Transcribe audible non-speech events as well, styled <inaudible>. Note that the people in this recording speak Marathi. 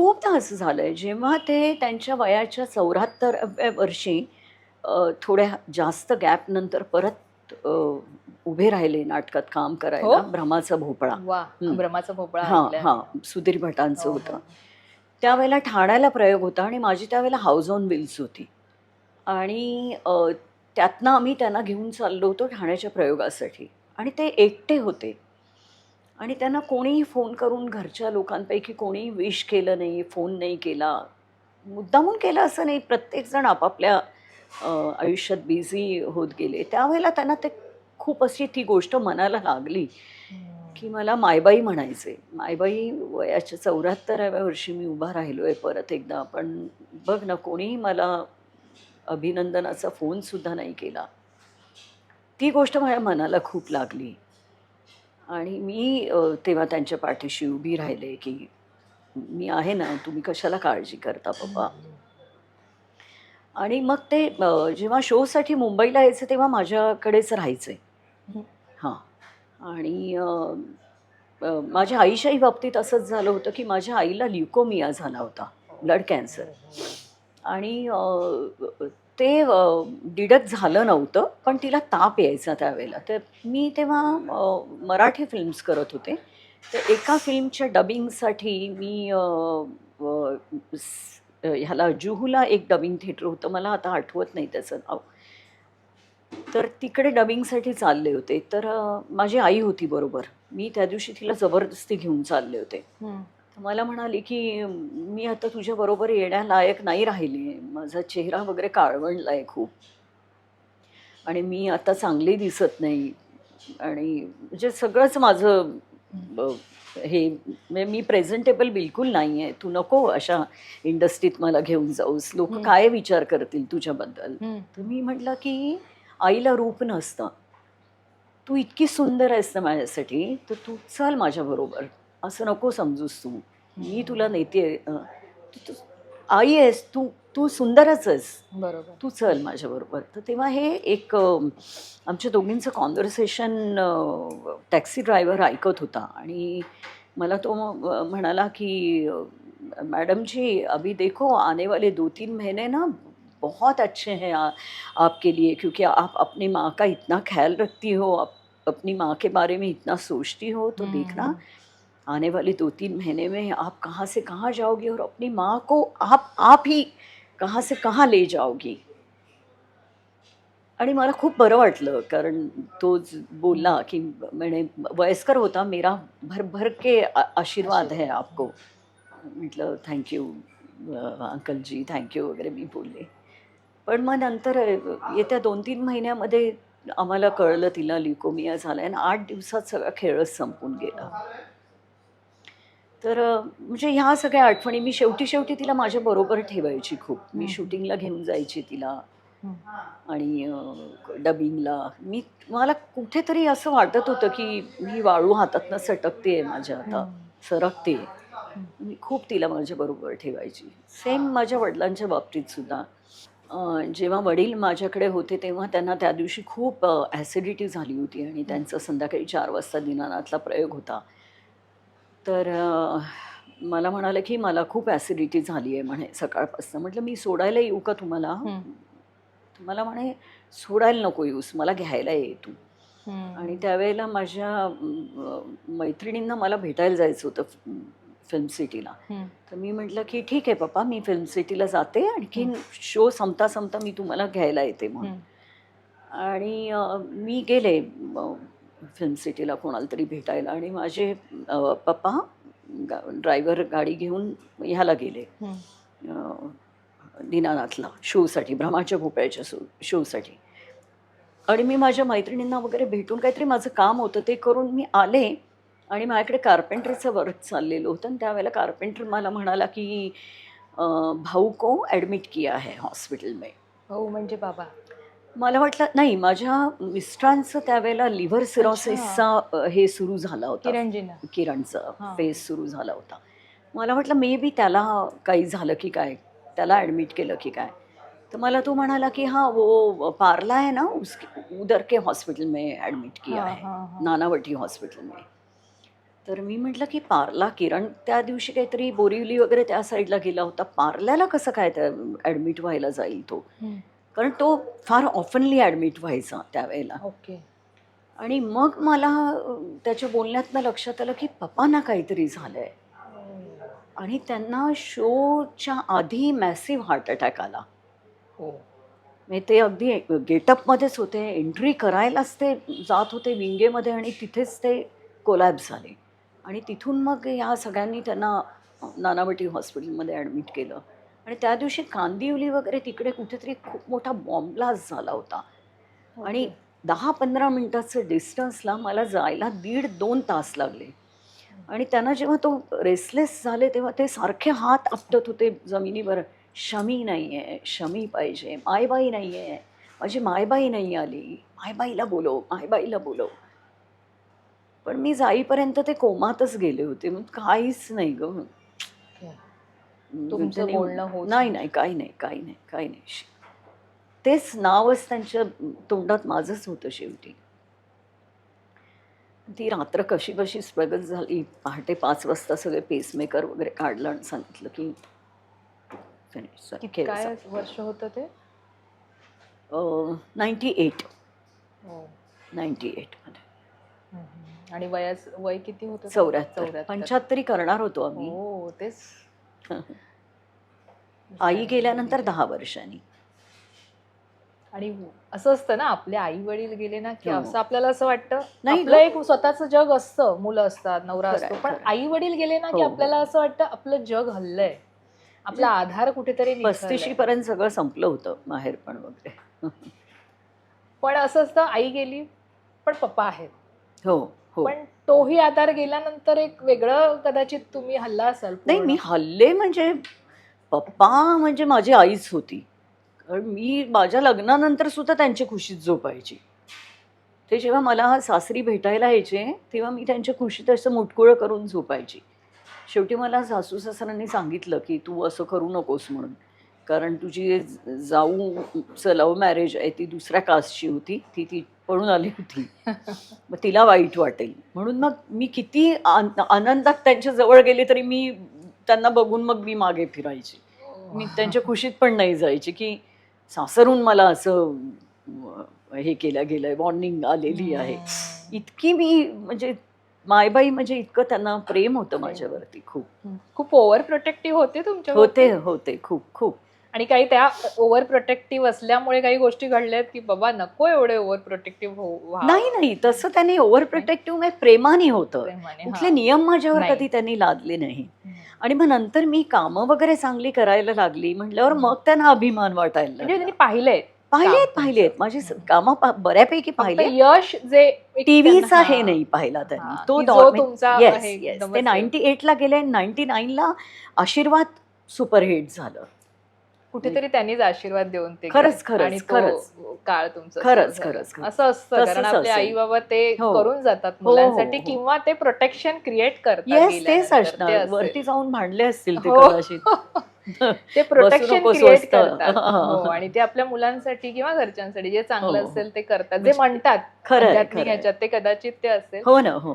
खूपदा असं झालंय जेव्हा ते त्यांच्या वयाच्या चौऱ्याहत्तराव्या वर्षी थोड्या जास्त गॅप नंतर परत उभे राहिले नाटकात काम करायला हो? भ्रमाचा भोपळा. ब्रह्माचा भोपळा हा. हा सुधीर भटांचं हो, होतं हो. त्यावेळेला ठाण्याला प्रयोग होता आणि माझी त्यावेळेला हाऊस ऑन विल्स होती आणि त्यातनं आम्ही त्यांना घेऊन चाललो होतो ठाण्याच्या प्रयोगासाठी आणि ते एकटे होते आणि त्यांना कोणीही फोन करून घरच्या लोकांपैकी कोणीही विश केलं नाही फोन नाही केला. मुद्दामून केलं असं नाही. प्रत्येकजण आपापल्या आयुष्यात बिझी होत गेले. त्यावेळेला त्यांना ते खूप अशी ती गोष्ट मनाला लागली. की मला मायबाई म्हणायचे. मायबाई वयाच्या चौऱ्याहत्तराव्या वर्षी मी उभा राहिलो आहे परत एकदा. पण बघ ना कोणीही मला अभिनंदनाचा फोनसुद्धा नाही केला. ती गोष्ट माझ्या मनाला खूप लागली. आणि मी तेव्हा त्यांच्या पाठीशी उभी राहिले की मी आहे ना तुम्ही कशाला काळजी करता बाबा? आणि मग ते जेव्हा शोसाठी मुंबईला यायचे तेव्हा माझ्याकडेच राहायचे. हं. आणि माझ्या आईच्याही बाबतीत असंच झालं होतं की माझ्या आईला ल्युकोमिया झाला होता ब्लड कॅन्सर. आणि ते डिडक्ट झालं नव्हतं पण तिला ताप यायचा त्यावेळेला. तर मी तेव्हा मराठी फिल्म्स करत होते. तर एका फिल्मच्या डबिंगसाठी मी ह्याला जुहूला एक डबिंग थिएटर होतं. मला आता आठवत नाही त्याचं नाव. तर तिकडे डबिंगसाठी चालले होते. तर माझी आई होती बरोबर. मी त्या दिवशी तिला जबरदस्ती घेऊन चालले होते. मला म्हणाली की मी आता तुझ्याबरोबर येण्यालायक नाही राहिली. माझा चेहरा वगैरे काळवणला आहे खूप. आणि मी आता चांगली दिसत नाही. आणि म्हणजे सगळंच माझं हे म्हणजे मी प्रेझेंटेबल बिलकुल नाही आहे तू नको अशा इंडस्ट्रीत मला घेऊन जाऊस. लोक. काय विचार करतील तुझ्याबद्दल. तर मी म्हटलं की आईला रूप नसतं. तू इतकी सुंदर आहेस ना माझ्यासाठी. तर तू चल माझ्याबरोबर असं नको समजूस तू. मी तुला नेते आई आहेस तू तू सुंदरच आहेस. बरोबर. तू चल माझ्याबरोबर. तर तेव्हा हे एक आमच्या दोघींचं कॉन्व्हर्सेशन टॅक्सी ड्रायव्हर ऐकत होता. आणि मला तो म्हणाला की मैडम जी अभी देखो आने वाले दो तीन महीने ना बहुत अच्छे हैं आ, आपके लिए क्योंकि आप अपनी माँ का इतना ख्याल रखती हो आप अपनी माँ के बारे में इतना सोचती हो तो देखना आने वाले दो तीन महीने में आप कहाँ से कहाँ जाओगी और अपनी माँ को आप आप ही कहाँ से कहाँ ले जाओगी? आणि मला खूप बरं वाटलं कारण तो बोलला की म्हणे वयस्कर होता मेरा भर भर के आशीर्वाद है आपको. म्हटलं थँक्यू अंकलजी थँक्यू वगैरे मी बोलले. पण मग नंतर येत्या दोन तीन महिन्यामध्ये आम्हाला कळलं तिला लिकोमिया झाला आणि आठ दिवसात सगळा खेळच संपून गेला. तर म्हणजे ह्या सगळ्या आठवणी मी शेवटी शेवटी तिला माझ्या बरोबर ठेवायची खूप. मी. शूटिंगला घेऊन जायची तिला. आणि डबिंगला. मी मला कुठेतरी असं वाटत होतं की मी वाळू हातातनं सटकते माझ्या आता. सरकते मी खूप तिला माझ्या बरोबर ठेवायची. सेम माझ्या वडिलांच्या बाबतीत सुद्धा. जेव्हा वडील माझ्याकडे होते तेव्हा त्यांना त्या दिवशी खूप ॲसिडिटी झाली होती आणि त्यांचा संध्याकाळी चार वाजता दिनानाथला प्रयोग होता. तर मला म्हणाले की मला खूप ॲसिडिटी झाली आहे म्हणे सकाळपासून. म्हटलं मी सोडायला येऊ का तुम्हाला? मला म्हणे सोडायला नको येऊस मला घ्यायला ये तू. आणि त्यावेळेला माझ्या मैत्रिणींना मला भेटायला जायचं होतं फिल्म सिटीला. तर मी म्हटलं की ठीक आहे पप्पा मी फिल्म सिटीला जाते आणखीन शो संपता संपता मी तुम्हाला घ्यायला येते म्हणून. आणि मी गेले फिल्म सिटीला कोणाला तरी भेटायला. आणि माझे पप्पा गा ड्रायव्हर गाडी घेऊन ह्याला गेले. दीनानाथला शोसाठी भ्रमाच्या भोपळ्याच्या शो शोसाठी. आणि मी माझ्या मैत्रिणींना वगैरे भेटून काहीतरी माझं काम होतं ते करून मी आले. आणि माझ्याकडे कार्पेंटरचं वर्क चाललेलं होतं. आणि त्यावेळेला कार्पेंटर मला म्हणाला की भाऊ को ॲडमिट किया है हॉस्पिटल में हो म्हणजे बाबा. मला वाटलं नाही माझ्या मिस्टरांचं त्यावेळेला लिव्हर सिरोसिसचा हे सुरू झाला होता. किरणजीना. किरणचा. फेस सुरू झाला होता. मला वाटलं मे बी त्याला काही झालं की काय? त्याला ॲडमिट केलं की काय? तर मला तो म्हणाला की हाँ वो पार्ला है ना उसके उधर के हॉस्पिटल में एडमिट किया हाँ, है. हाँ, हाँ. नानावटी हॉस्पिटल में. तर मी म्हटलं की पार्ला किरण त्या दिवशी काहीतरी बोरिवली वगैरे त्या साईडला गेला होता. पार्ल्याला कसं काय त्या ॲडमिट व्हायला जाईल तो? कारण तो फार ऑफनली ॲडमिट व्हायचा त्यावेळेला. ओके. आणि मग मला त्याच्या बोलण्यातनं लक्षात आलं की पप्पांना काहीतरी झालं आहे आणि त्यांना शोच्या आधी मॅसिव्ह हार्ट अटॅक आला. हो. म्हणजे ते अगदी गेटअपमध्येच होते एंट्री करायलाच ते जात होते विंगेमध्ये आणि तिथेच ते कोलॅप्स झाले. आणि तिथून मग या सगळ्यांनी त्यांना नानावटी हॉस्पिटलमध्ये ॲडमिट केलं. आणि त्या दिवशी कांदिवली वगैरे तिकडे कुठेतरी खूप मोठा बॉम्ब ब्लास्ट झाला होता. आणि दहा पंधरा मिनटाचं डिस्टन्सला मला जायला दीड दोन तास लागले. आणि त्यांना जेव्हा तो रेसलेस झाले तेव्हा ते सारखे हात आपटत होते जमिनीवर. शमी नाही आहे शमी पाहिजे मायबाई नाही आहे माझी मायबाई नाही आली. मायबाईला बोलव मायबाईला बोलव. पण मी जाईपर्यंत ते कोमातच गेले होते. मग काहीच नाही ग. तुमचं बोलणं होत नाही नाही. काही नाही काही नाही काही नाही. तेच नावच त्यांच्या तोंडात माझंच होतं शेवटी. ती रात्र कशी कशी स्ट्रगल झाली पहाटे पाच वाजता सगळे पेसमेकर वगैरे काढलं आणि सांगितलं की काय वर्ष होतं ते? नाईन्टी एट हो. नाईन्टी एटमध्ये. आणि वयास वय किती होतं चौऱ्याहत्तर. पंच्याहत्तरी करणार होतो आम्ही. हो तेच. <laughs> आई गेल्यानंतर दहा वर्षांनी आणि असं असतं ना आपले आई वडील गेले ना की हो. असं आपल्याला असं वाटतं नाही आपलं. एक स्वतःचं जग असतं मुलं असतात नवरा असतो पण. आई वडील गेले ना की हो. आपल्याला असं वाटतं आपलं जग हल्लंय आपला आधार कुठेतरी. पस्तीशी पर्यंत सगळं संपलं होतं माहेरपण वगैरे <laughs> पण असं असतं आई गेली पण पप्पा आहेत हो हो पण तोही आधार गेल्यानंतर एक वेगळं कदाचित तुम्ही हल्ला असाल नाही. मी हल्ले म्हणजे पप्पा म्हणजे माझी आईच होती. कारण मी माझ्या लग्नानंतर सुद्धा त्यांच्या खुशीत झोपायची. ते जेव्हा मला सासरी भेटायला यायचे तेव्हा मी त्यांच्या खुशीत असं मुटकुळं करून झोपायची. शेवटी मला सासू सासऱ्यांनी सांगितलं की तू असं करू नकोस म्हणून. कारण तुझी जाऊ लव्ह मॅरेज आहे ती दुसऱ्या कास्टची होती. ती ती पळून आली होती. मग तिला वाईट वाटेल. म्हणून मग मी किती आन- आनंदात त्यांच्या जवळ गेले तरी मी त्यांना बघून मग मी मागे फिरायची. मी त्यांच्या खुशीत पण नाही जायची की सासरून मला असं हे केलं गेलंय वॉर्निंग आलेली आहे. इतकी मी म्हणजे मायबाई म्हणजे इतकं त्यांना प्रेम होतं माझ्यावरती खूप. खूप ओव्हर प्रोटेक्टिव्ह होते तुमच्या होते होते. खूप खूप. आणि काही त्या ओव्हर प्रोटेक्टिव्ह असल्यामुळे काही गोष्टी घडल्यात की बाबा नको एवढे ओव्हर प्रोटेक्टिव्ह हो नाही नाही तसं त्याने ओव्हर प्रोटेक्टिव्ह प्रेमाने होतं कुठले. नियम माझ्यावर. कधी त्यांनी लादले नाही. आणि मग नंतर मी कामं वगैरे चांगली करायला लागली म्हटल्यावर मग त्यांना अभिमान वाटायला म्हणजे. त्यांनी पाहिलंय पाहिलेत पाहिलेत माझी कामं बऱ्यापैकी पाहिले यश जे टीव्हीचा हे. नाही पाहिला त्यांनी तो तुमचा. नाईन्टी एटला गेले नाईन्टी नाईनला आशीर्वाद सुपरहिट झालं कुठेतरी त्यांनीच आशीर्वाद देऊन ते खरंच. खरंच, खरंच. काळ तुमचा खरंच. खरंच. असं असतं कारण आपले. आई बाबा ते हो. करून जातात हो, हो, मुलांसाठी. किंवा ते प्रोटेक्शन क्रिएट करतात तेच असणार. वरती जाऊन भांडले असतील ते. कदाचित <laughs> ते प्रोटेक्शन क्रिएट. करतात. <laughs> आणि ते आपल्या मुलांसाठी किंवा घरच्यांसाठी जे चांगलं. असेल ते करतात जे म्हणजे म्हणतात खरंय. ह्याच्यात ते कदाचित ते असेल हो ना हो